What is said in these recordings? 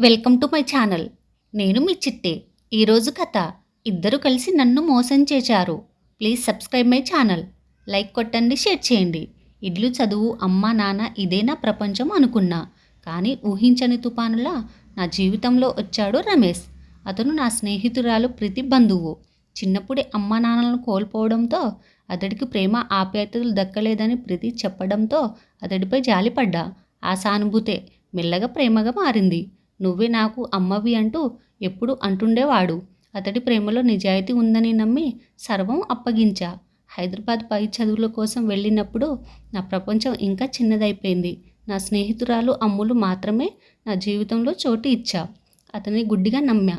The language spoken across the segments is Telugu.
Welcome to my channel. నేను మీ చిట్టే. ఈరోజు కథ. ఇద్దరు కలిసి నన్ను మోసం చేశారు. Please subscribe my channel. Like కొట్టండి షేర్ చేయండి. ఇడ్లు చదువు అమ్మ నాన్న ఇదే నా ప్రపంచం అనుకున్నా. కానీ ఊహించని తుపానులా నా జీవితంలో వచ్చాడు రమేష్. అతను నా స్నేహితురాలు ప్రతి బంధువు. చిన్నప్పుడే అమ్మ నాన్నలను కోల్పోవడంతో అతడికి ప్రేమ ఆప్యాయతలు దక్కలేదని ప్రతి చెప్పడంతో అతడిపై జాలిపడ్డా. ఆ సానుభూతే మెల్లగా ప్రేమగా మారింది. నువ్వే నాకు అమ్మవి అంటూ ఎప్పుడు అంటుండేవాడు. అతడి ప్రేమలో నిజాయితీ ఉందని నమ్మి సర్వం అప్పగించా. హైదరాబాద్ పై చదువుల కోసం వెళ్ళినప్పుడు నా ప్రపంచం ఇంకా చిన్నదైపోయింది. నా స్నేహితురాలు అమ్ములు మాత్రమే నా జీవితంలో చోటు ఇచ్చా. అతని గుడ్డిగా నమ్మా.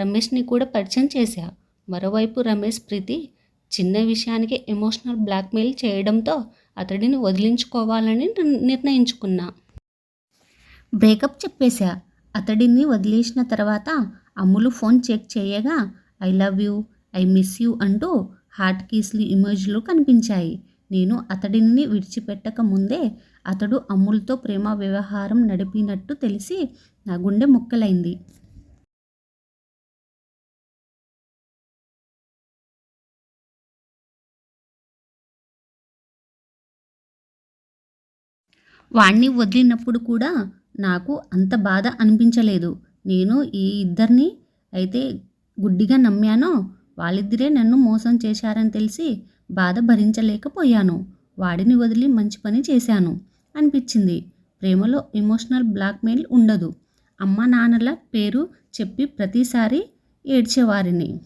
రమేష్ని కూడా పరిచయం చేశా. మరోవైపు రమేష్ ప్రీతి చిన్న విషయానికి ఎమోషనల్ బ్లాక్మెయిల్ చేయడంతో అతడిని వదిలించుకోవాలని నిర్ణయించుకున్నా. బ్రేకప్ చెప్పేశా. అతడిని వదిలేసిన తర్వాత అమ్ములు ఫోన్ చెక్ చేయగా I love you I miss you అంటూ హార్ట్ కీస్లు ఇమేజ్లు కనిపించాయి. నేను అతడిని విడిచిపెట్టక ముందే అతడు అమ్ములతో ప్రేమ వ్యవహారం నడిపినట్టు తెలిసి నా గుండె ముక్కలైంది. వాణ్ణి వదిలినప్పుడు కూడా నాకు అంత బాధ అనిపించలేదు. నేను ఈ ఇద్దరిని అయితే గుడ్డిగా నమ్మానో వాళ్ళిద్దరే నన్ను మోసం చేశారని తెలిసి బాధ భరించలేకపోయాను. వాడిని వదిలి మంచి పని చేశాను అనిపించింది. ప్రేమలో ఎమోషనల్ బ్లాక్మెయిల్ ఉండదు. అమ్మ నాన్నల పేరు చెప్పి ప్రతిసారి ఏడ్చేవారిని.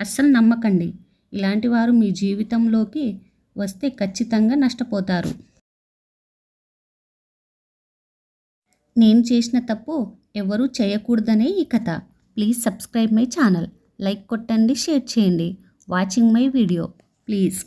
అస్సలు నమ్మకండి. ఇలాంటి వారు మీ జీవితంలోకి వస్తే ఖచ్చితంగా నష్టపోతారు. నేను చేసిన తప్పు ఎవరూ చేయకూడదనే ఈ కథ. Please subscribe my channel like కొట్టండి షేర్ చేయండి. Watching my video please